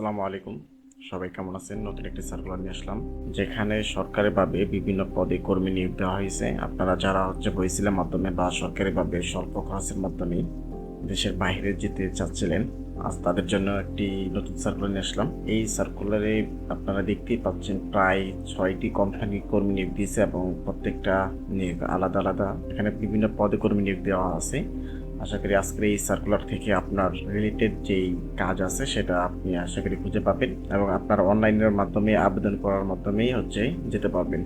আসসালামু আলাইকুম। সবাই কেমন আছেন? নতুন একটি সার্কুলার নিয়ে আসলাম, যেখানে সরকারিভাবে বিভিন্ন পদে কর্মী নিয়োগ দেওয়া হয়েছে। আপনারা যারা হচ্ছে বইসিলের মাধ্যমে বা সরকারিভাবে স্বল্প খরচের মাধ্যমে দেশের বাইরে যেতে চাচ্ছিলেন, আজ তাদের জন্য একটি নতুন সার্কুলার নিয়ে আসলাম। এই সার্কুলারে আপনারা দেখতেই পাচ্ছেন প্রায় ছয়টি কোম্পানি কর্মী নিয়োগ দিয়েছে এবং প্রত্যেকটা নিয়োগ আলাদা আলাদা। এখানে বিভিন্ন পদে কর্মী নিয়োগ দেওয়া আছে। আশা করি আজকের এই সার্কুলার থেকে আপনার রিলেটেড যেই কাজ আছে সেটা আপনি আশা করি খুঁজে পাবেন এবং আপনার অনলাইনের মাধ্যমে আবেদন করার মাধ্যমেই হচ্ছে যেতে পারবেন।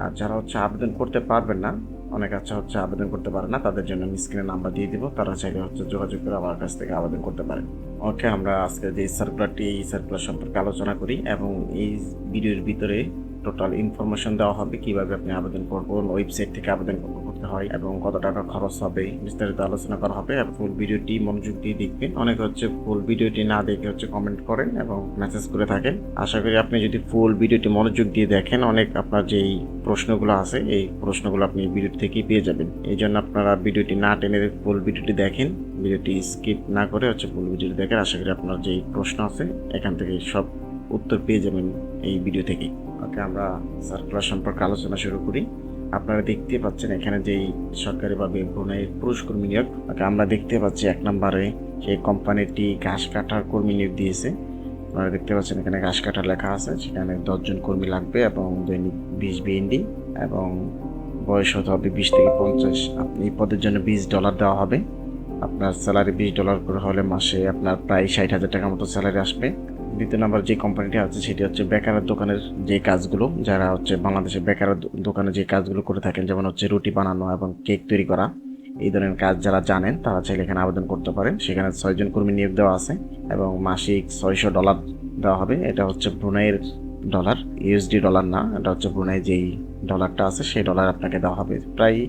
আর যারা হচ্ছে আবেদন করতে পারবেন না, অনেক আচ্ছা হচ্ছে আবেদন করতে পারে না, তাদের জন্য আমি স্ক্রিনে নাম্বার দিয়ে দিব, তারা চাইলে হচ্ছে যোগাযোগ করে আমার কাছ থেকে আবেদন করতে পারেন ওকে আমরা আজকে যে সার্কুলারটি এই সার্কুলার সম্পর্কে আলোচনা করি এবং এই ভিডিওর ভিতরে টোটাল ইনফরমেশন দেওয়া হবে, কীভাবে আপনি আবেদন করবেন ওয়েবসাইট থেকে আবেদন করতে হয় এবং কত টাকা খরচ হবে বিস্তারিত আলোচনা করা হবে এবং ফুল ভিডিওটি মনোযোগ দিয়ে দেখবেন। অনেক হচ্ছে ফুল ভিডিওটি না দেখে হচ্ছে কমেন্ট করেন এবং মেসেজ করে থাকেন। আশা করি আপনি যদি ফুল ভিডিওটি মনোযোগ দিয়ে দেখেন, অনেক আপনার যেই প্রশ্নগুলো আছে, এই প্রশ্নগুলো আপনি ভিডিও থেকেই পেয়ে যাবেন। এই জন্য আপনারা ভিডিওটি না টেনে ফুল ভিডিওটি দেখেন। ভিডিওটি স্কিপ না করে হচ্ছে ফুল ভিডিওটি দেখেন। আশা করি আপনার যেই প্রশ্ন আছে, এখান থেকে সব উত্তর পেয়ে যাবেন এই ভিডিও থেকেই ওকে, আমরা সার্কুলার সম্পর্কে আলোচনা শুরু করি। আপনারা দেখতে পাচ্ছেন এখানে যেই সরকারিভাবে ব্রুনাইয়ের পুরুষ কর্মী নিয়োগ, ওকে আমরা দেখতে পাচ্ছি এক নম্বরে সেই কোম্পানিটি ঘাস কাটার কর্মী নিয়োগ দিয়েছে। আপনারা দেখতে পাচ্ছেন এখানে ঘাস কাটার লেখা আছে, সেখানে দশজন কর্মী লাগবে এবং দৈনিক বিশ বিএনডি এবং বয়স হতে হবে বিশ থেকে পঞ্চাশ। আপনি পদের জন্য বিশ ডলার দেওয়া হবে। আপনার স্যালারি বিশ ডলার করে হলে মাসে আপনার প্রায় ষাট হাজার টাকার মতো স্যালারি আসবে। দ্বিতীয় নম্বর যে কোম্পানিটি আছে, সেটি হচ্ছে বেকারের দোকানের যে কাজগুলো, যারা হচ্ছে বাংলাদেশে বেকারের দো- দোকানে যে কাজগুলো করে থাকেন, যেমন হচ্ছে রুটি বানানো এবং কেক তৈরি করা, এই ধরনের কাজ যারা জানেন, তারা চাইলে এখানে আবেদন করতে পারেন। সেখানে ছয়জন কর্মী নিয়োগ দেওয়া আছে এবং মাসিক ছয়শো ডলার দেওয়া হবে। এটা হচ্ছে ব্রুনাইয়ের ডলার ইউএসডি ডলার না, এটা হচ্ছে ব্রুনাই যেই ডলারটা আছে, সেই ডলার আপনাকে দেওয়া হবে। প্রায়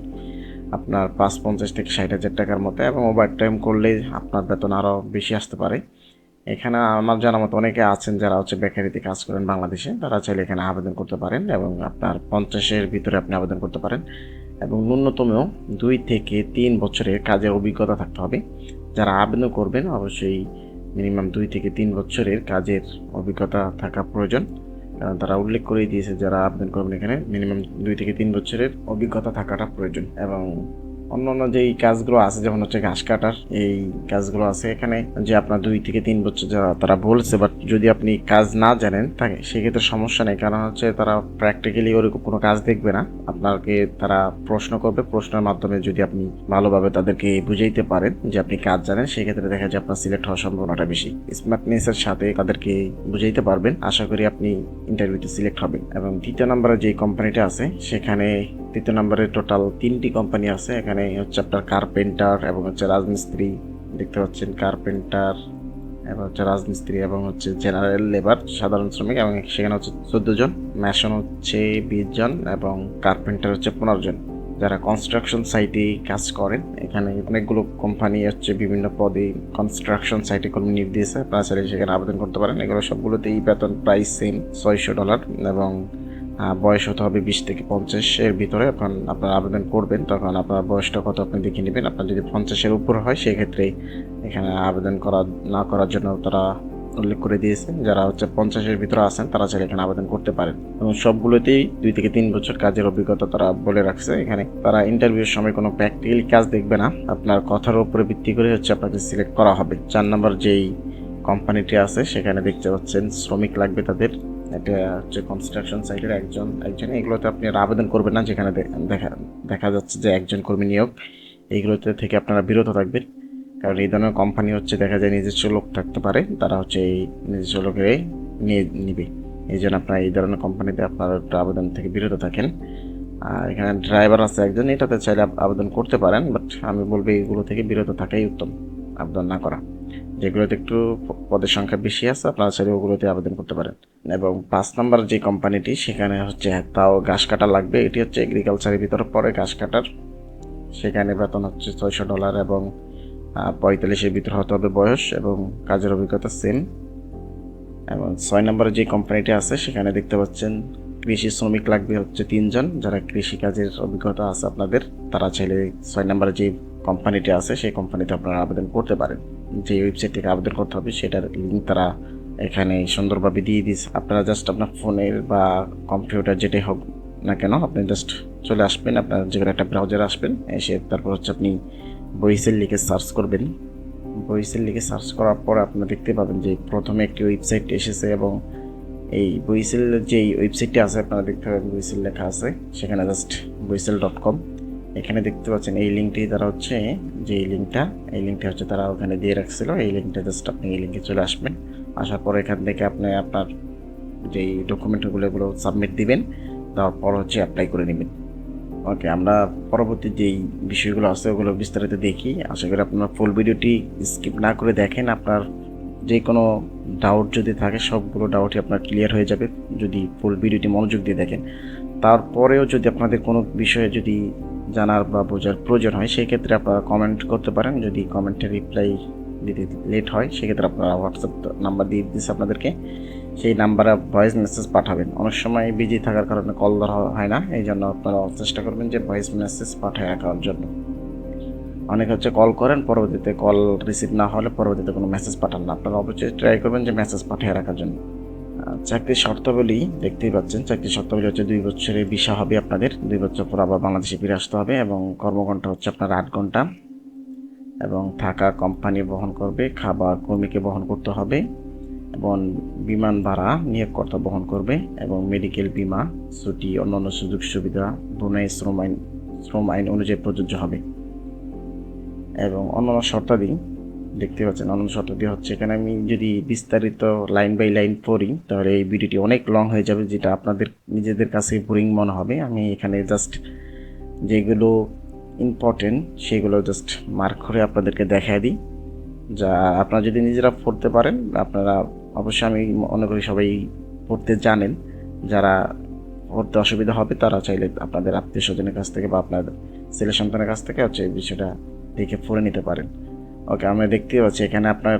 আপনার পাঁচ পঞ্চাশ থেকে ষাট হাজার টাকার মতো, এবং ওভার টাইম করলে আপনার বেতন আরও বেশি আসতে পারে। এখানে আমার জানা মতো অনেকে আছেন যারা হচ্ছে বেকারিতে কাজ করেন বাংলাদেশে, তারা চাইলে এখানে আবেদন করতে পারেন এবং আপনার পঞ্চাশের ভিতরে আপনি আবেদন করতে পারেন এবং ন্যূনতম দুই থেকে তিন বছরের কাজের অভিজ্ঞতা থাকতে হবে। যারা আবেদন করবেন, অবশ্যই মিনিমাম দুই থেকে তিন বছরের কাজের অভিজ্ঞতা থাকা প্রয়োজন। কারণ তারা উল্লেখ করেই দিয়েছে, যারা আবেদন করবেন এখানে মিনিমাম দুই থেকে তিন বছরের অভিজ্ঞতা থাকাটা প্রয়োজন এবং অন্যান্য যেই কাজগুলো আছে, যেমন হচ্ছে ঘাস কাটার এই কাজগুলো আছে, এখানে যে আপনার দুই থেকে তিন বছর যারা তারা বলছে বাট যদি আপনি কাজ না জানেন তাকে সেক্ষেত্রে সমস্যা নেই, কারণ হচ্ছে তারা প্র্যাকটিক্যালি ওরকম কোনো কাজ দেখবে না। আপনাকে তারা প্রশ্ন করবে, প্রশ্নের মাধ্যমে যদি আপনি ভালোভাবে তাদেরকে বুঝাইতে পারেন যে আপনি কাজ জানেন, সেক্ষেত্রে দেখা যায় আপনার সিলেক্ট হওয়ার সম্ভাবনাটা বেশি। স্মার্টনেসের সাথে তাদেরকে বুঝাইতে পারবেন, আশা করি আপনি ইন্টারভিউতে সিলেক্ট হবেন। এবং দ্বিতীয় নম্বরে যে কোম্পানিটা আছে, সেখানে তৃতীয় নম্বরে টোটাল তিনটি কোম্পানি আছে। এখানে হচ্ছে আপনার কার্পেন্টার এবং হচ্ছে রাজমিস্ত্রি দেখতে পাচ্ছেন। কার্পেন্টার এবং হচ্ছে রাজমিস্ত্রি এবং হচ্ছে জেনারেল লেবার সাধারণ শ্রমিক এবং সেখানে হচ্ছে চোদ্দ জন। ম্যাশন হচ্ছে বিশ জন এবং কার্পেন্টার হচ্ছে পনেরো জন। যারা কনস্ট্রাকশন সাইটে কাজ করেন, এখানে অনেকগুলো কোম্পানি হচ্ছে বিভিন্ন পদে কনস্ট্রাকশন সাইটে কর্মী নিয়োগ দিয়েছে আপনারা সেখানে আবেদন করতে পারেন। এগুলো সবগুলোতেই বেতন প্রাইস সেম ছয়শো ডলার এবং বয়স হতে হবে বিশ থেকে পঞ্চাশের ভিতরে এখন আপনার আবেদন করবেন, তখন আপনার বয়সটা কত আপনি দেখে নেবেন। আপনার যদি পঞ্চাশের উপর হয়, সেক্ষেত্রে এখানে আবেদন করা, না করার জন্য তারা উল্লেখ করে দিয়েছে যারা হচ্ছে পঞ্চাশের ভিতরে আছেন, তারা চাইলে এখানে আবেদন করতে পারেন। এবং সবগুলোতেই দুই থেকে তিন বছর কাজের অভিজ্ঞতা তারা বলে রাখছে। এখানে তারা ইন্টারভিউর সময় কোনো প্র্যাকটিক্যালি কাজ দেখবে না। আপনার কথার উপরে ভিত্তি করে হচ্ছে আপনাকে সিলেক্ট করা হবে। চার নম্বর যেই কোম্পানিটি আছে, সেখানে দেখতে পাচ্ছেন শ্রমিক লাগবে তাদের। এটা হচ্ছে কনস্ট্রাকশন সাইটের একজন একজন। এগুলোতে আপনি আবেদন করবেন না, যেখানে দেখা দেখা যাচ্ছে যে একজন কর্মী নিয়োগ। এইগুলোতে থেকে আপনারা বিরত থাকবেন। কারণ এই ধরনের কোম্পানি হচ্ছে দেখা যায় নিজস্ব লোক থাকতে পারে, তারা হচ্ছে এই নিজস্ব লোকে নিয়ে নিবে। এই জন্য আপনারা এই ধরনের কোম্পানিতে আপনারা আবেদন থেকে বিরত থাকেন। আর এখানে ড্রাইভার আছে একজন, এটাতে চাইলে আবেদন করতে পারেন বাট আমি বলব এইগুলো থেকে বিরত থাকাই উত্তম, আবেদন না করা। যেগুলোতে একটু পদের সংখ্যা বেশি আছে, আপনারা চাইলে ওগুলোতে আবেদন করতে পারেন। এবং পাঁচ নাম্বার যে কোম্পানিটি, সেখানে হচ্ছে তাও ঘাস কাটা লাগবে। এটি হচ্ছে এগ্রিকালচারের ভিতরে পড়ে ঘাস কাটার। সেখানে বেতন হচ্ছে ছয়শো ডলার এবং পঁয়তাল্লিশের ভিতরে হতে হবে বয়স এবং কাজের অভিজ্ঞতা সেম এবং ছয় নম্বরে যে কোম্পানিটি আছে, সেখানে দেখতে পাচ্ছেন কৃষি শ্রমিক লাগবে হচ্ছে তিনজন। যারা কৃষি কাজের অভিজ্ঞতা আছে আপনাদের, তারা চাইলে ছয় নম্বরে যে কোম্পানিটি আছে, সেই কোম্পানিতে আপনারা আবেদন করতে পারেন। যে ওয়েবসাইট থেকে আবেদন করতে হবে, সেটার লিঙ্ক তারা এখানে সুন্দরভাবে দিয়ে দিয়েছে। আপনারা জাস্ট আপনার ফোনের বা কম্পিউটার যেটাই হোক না কেন, আপনি জাস্ট চলে আসবেন, আপনার যে কোনো একটা ব্রাউজার আসবেন, এসে তারপর হচ্ছে আপনি বইসেল লিখে সার্চ করবেন। বইসেল লিখে সার্চ করার পর আপনারা দেখতে পাবেন যে প্রথমে একটি ওয়েবসাইট এসেছে এবং এই বইসেল যে ওয়েবসাইটটি আছে, আপনারা দেখতে পাবেন বইসেল লেখা আছে, সেখানে জাস্ট বইসেল ডট কম এখানে দেখতে পাচ্ছেন এই লিঙ্কটি তারা হচ্ছে যে এই লিঙ্কটা এই লিঙ্কটা হচ্ছে তারা ওখানে দিয়ে রাখছিল, এই লিঙ্কটা জাস্ট আপনি এই লিঙ্কে চলে আসবেন। আসার পর এখান থেকে আপনি আপনার যেই ডকুমেন্টগুলো এগুলো সাবমিট দিবেন তারপর হচ্ছে অ্যাপ্লাই করে নেবেন। ওকে আমরা পরবর্তী যেই বিষয়গুলো আছে, ওগুলো বিস্তারিত দেখি। আশা করি আপনার ফুল ভিডিওটি স্কিপ না করে দেখেন। আপনার যে কোনো ডাউট যদি থাকে, সবগুলো ডাউটই আপনার ক্লিয়ার হয়ে যাবে। যদি ফুল ভিডিওটি মনোযোগ দিয়ে দেখেন। তারপরেও যদি আপনাদের কোনো বিষয়ে যদি জানার বা বোঝার প্রয়োজন হয় সেই ক্ষেত্রে আপনারা কমেন্ট করতে পারেন। যদি কমেন্টে রিপ্লাই দিতে লেট হয়, সেক্ষেত্রে আপনারা হোয়াটসঅ্যাপ নাম্বার দিয়ে দিচ্ছে আপনাদেরকে। সেই নাম্বারে ভয়েস মেসেজ পাঠাবেন। অনেক সময় বিজি থাকার কারণে কল ধরা হয় না এই জন্য আপনারা চেষ্টা করবেন যে ভয়েস মেসেজ পাঠায় রাখার জন্য। অনেকে হচ্ছে কল করেন, পরবর্তীতে কল রিসিভ না হলে পরবর্তীতে কোনো মেসেজ পাঠান না। আপনারা অবশ্যই ট্রাই করবেন যে মেসেজ পাঠিয়ে রাখার জন্য। চাকরির শর্তাবলী, দেখতেই পাচ্ছেন চাকরির শর্তাবলী হচ্ছে দুই বছরের ভিসা হবে আপনাদের। দুই বছর পর আবার বাংলাদেশে ফিরে আসতে হবে এবং কর্মঘণ্টা হচ্ছে আপনার আট ঘণ্টা। এবং থাকা কোম্পানি বহন করবে, খাবার কর্মীকে বহন করতে হবে এবং বিমান ভাড়া, নিয়োগকর্তা বহন করবে এবং মেডিকেল বিমা, ছুটি, অন্যান্য সুযোগ সুবিধা ব্রুনাই শ্রম আইন শ্রম আইন অনুযায়ী প্রযোজ্য হবে। এবং অন্যান্য শর্তাদি দেখতে পাচ্ছেন অন্যান্য শর্তাদি হচ্ছে। এখানে আমি যদি বিস্তারিত লাইন বাই লাইন পড়ি, তাহলে এই ভিডিওটি অনেক লং হয়ে যাবে, যেটা আপনাদের, নিজেদের কাছে বোরিং মনে হবে। আমি এখানে জাস্ট যেগুলো ইম্পর্টেন্ট সেগুলো জাস্ট মার্ক করে আপনাদেরকে দেখায় দিই। যা আপনারা যদি নিজেরা পড়তে পারেন, আপনারা অবশ্যই আমি মনে করি সবাই পড়তে জানেন। যারা পড়তে অসুবিধা হবে, তারা চাইলে আপনাদের আত্মীয় স্বজনের কাছ থেকে বা আপনাদের ছেলে সন্তানের কাছ থেকে হচ্ছে বিষয়টা দেখে পড়ে নিতে পারেন। ওকে আমরা দেখতে পাচ্ছি এখানে আপনার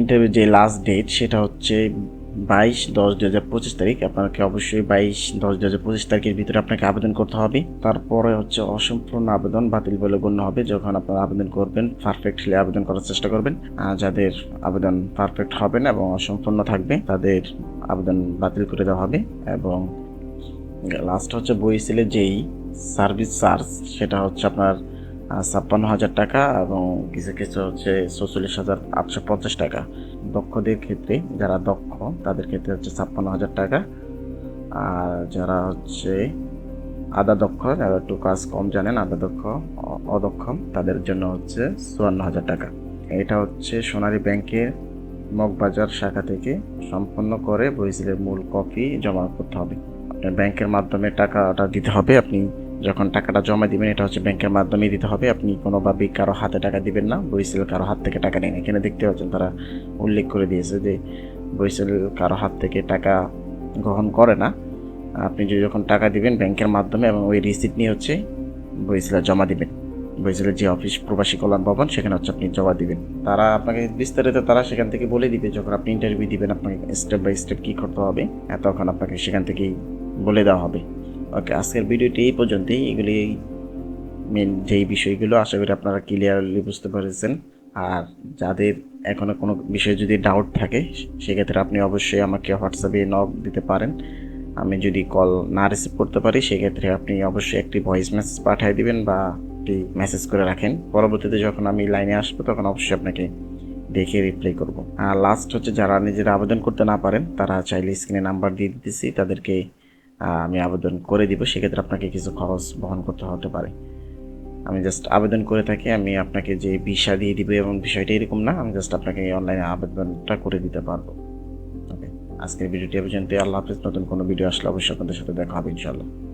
ইন্টারভিউ যে লাস্ট ডেট সেটা হচ্ছে বাইশ দশ দু হাজার পঁচিশ তারিখ। আপনাকে অবশ্যই বাইশ দশ দু হাজার পঁচিশ তারিখের ভিতরে আপনাকে আবেদন করতে হবে। তারপরে হচ্ছে অসম্পূর্ণ আবেদন বাতিল বলে গণ্য হবে, যখন আপনারা আবেদন করবেন পারফেক্টলি আবেদন করার চেষ্টা করবেন। যাদের আবেদন পারফেক্ট হবে না এবং অসম্পূর্ণ থাকবে, তাদের আবেদন বাতিল করে দেওয়া হবে। এবং লাস্ট হচ্ছে বইসেলের যেই সার্ভিস চার্জ সেটা হচ্ছে আপনার ছাপ্পান্ন হাজার টাকা এবং কিছু কিছু হচ্ছে চৌচল্লিশ হাজার আটশো পঞ্চাশ টাকা। দক্ষদের ক্ষেত্রে, যারা দক্ষ, তাদের ক্ষেত্রে হচ্ছে ছাপ্পান্ন হাজার টাকা। আর যারা হচ্ছে আদা দক্ষ, যারা একটু কাজ কম জানেন আদা দক্ষ, অ- অদক্ষ, তাদের জন্য হচ্ছে চুয়ান্ন হাজার টাকা। এটা হচ্ছে সোনালী ব্যাংকের মগবাজার শাখা থেকে সম্পন্ন করে বইসিলের মূল কপি জমা করতে হবে। ব্যাংকের মাধ্যমে টাকাটা দিতে হবে। আপনি যখন টাকাটা জমা দিবেন, এটা হচ্ছে ব্যাংকের মাধ্যমে দিতে হবে। আপনি কোনোভাবেই কারও হাতে টাকা দিবেন না। বইসেল কারও হাত থেকে টাকা নেন এখানে দেখতে পাচ্ছেন তারা উল্লেখ করে দিয়েছে যে বইসেল কারও হাত থেকে টাকা গ্রহণ করে না। আপনি যদি যখন টাকা দিবেন ব্যাংকের মাধ্যমে এবং ওই রিসিপ্ট নিয়ে হচ্ছে বইসেলে জমা দিবেন। বইসেলের যে অফিস, প্রবাসী কল্যাণ ভবন, সেখানে হচ্ছে আপনি জমা দিবেন। তারা আপনাকে বিস্তারিত তারা সেখান থেকে বলে দিবে যখন আপনি ইন্টারভিউ দিবেন, আপনাকে স্টেপ বাই স্টেপ কী করতে হবে, এতক্ষণ আপনাকে সেখান থেকেই বলে দেওয়া হবে। ওকে, আজকের ভিডিওটি এই পর্যন্তই। এগুলি মেন যেই বিষয়গুলো, আশা করি আপনারা ক্লিয়ারলি বুঝতে পেরেছেন। আর যাদের এখনও কোনো বিষয়ে যদি ডাউট থাকে, সেক্ষেত্রে আপনি অবশ্যই আমাকে হোয়াটসঅ্যাপে নক দিতে পারেন। আমি যদি কল না রিসিভ করতে পারি, সেক্ষেত্রে আপনি অবশ্যই একটি ভয়েস মেসেজ পাঠিয়ে দিবেন বা একটি মেসেজ করে রাখেন। পরবর্তীতে যখন আমি লাইনে আসব, তখন অবশ্যই আপনাকে দেখে রিপ্লাই করব। আর লাস্ট হচ্ছে, যারা নিজেরা আবেদন করতে না পারেন, তারা চাইলে স্ক্রিনে নাম্বার দিয়ে দিতেছি। তাদেরকে আমি আবেদন করে দিব, সেক্ষেত্রে আপনাকে কিছু খরচ বহন করতে হতে পারে। আমি জাস্ট আবেদন করে থাকি, আমি আপনাকে যে ভিসা দিয়ে দিব, এবং বিষয়টা এরকম না, আমি জাস্ট আপনাকে অনলাইনে আবেদনটা করে দিতে পারব। আজকের ভিডিওটি পর্যন্ত আল্লাহ হাফিজ। নতুন কোনো ভিডিও আসলে অবশ্যই আপনাদের সাথে দেখা হবে ইনশাল্লাহ